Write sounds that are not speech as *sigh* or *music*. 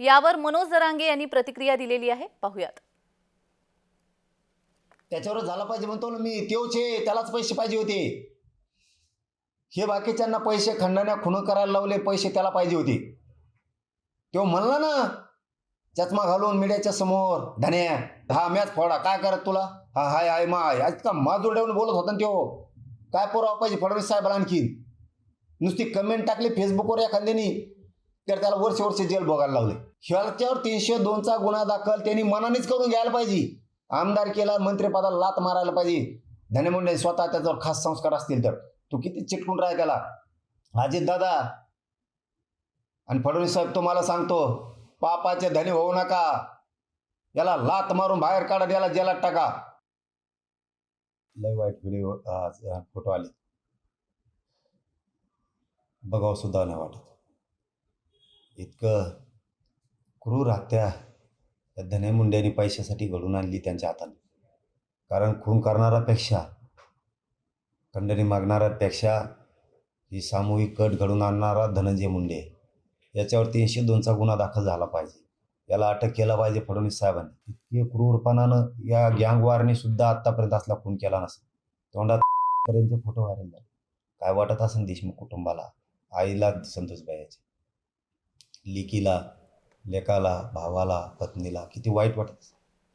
यावर मनोज दरांगे यांनी प्रतिक्रिया दिलेली आहे. पाहूयात. त्याच्यावर झाला पाहिजे म्हणतो ना मी. तेवचे त्यालाच पैसे पाहिजे होते. हे बाकीच्यांना पैसे खंडण्या खुणं करायला लावले पैसे त्याला पाहिजे होते. तो म्हणला ना चष्मा घालून मीडियाच्या समोर धन्या हा मॅच फोडा काय करत तुला? हा हाय हाय माय. आज का माजूर ठेवून बोलत होता ना त्यो काय पुरावा पाहिजे फडणवीस साहेबाला आणखी नुसती कमेंट टाकली फेसबुकवर एखाद्यानी. तर त्याला वर्ष वर्ष जेल भोगायला लावले. ह्याच्यावर तीनशे दोनचा गुन्हा दाखल त्यांनी मनानेच करून घ्यायला पाहिजे. आमदार केला मंत्रिपदाला लात मारायला पाहिजे. धनमुंडे स्वतः त्याच्यावर खास संस्कार असतील तर. तू किती चिटकून राह त्याला. अजित दादा. आणि फडणवीस साहेब तुम्हाला सांगतो पापाचे धनी होऊ नका. याला लात मारून बाहेर काढा याला जेलात टाका. लय वाईट व्हिडिओ फोटो आले. बघावं सुद्धा नाही वाटत. इतकं क्रूर हत्या त्या धनेमुंड्यांनी पैशासाठी घडून आणली त्यांच्या हाताने. कारण खून करणाऱ्यापेक्षा खंडणी मागणाऱ्यापेक्षा ही सामूहिक कट घडून आणणारा धनंजय मुंडे याच्यावर तीनशे दोनचा गुन्हा दाखल झाला पाहिजे. याला अटक केला पाहिजे फडणवीस साहेबांनी. इतके क्रूरपणानं या गँगवारने सुद्धा आत्तापर्यंत असला खून केला नसेल. तोंडात *laughs* पर्यंत फोटो व्हायरल झाले. काय वाटत असेल देशमुख कुटुंबाला? आईला संतोष याचे लिकीला लेकाला भावाला पत्नीला किती वाईट वाटत असेल.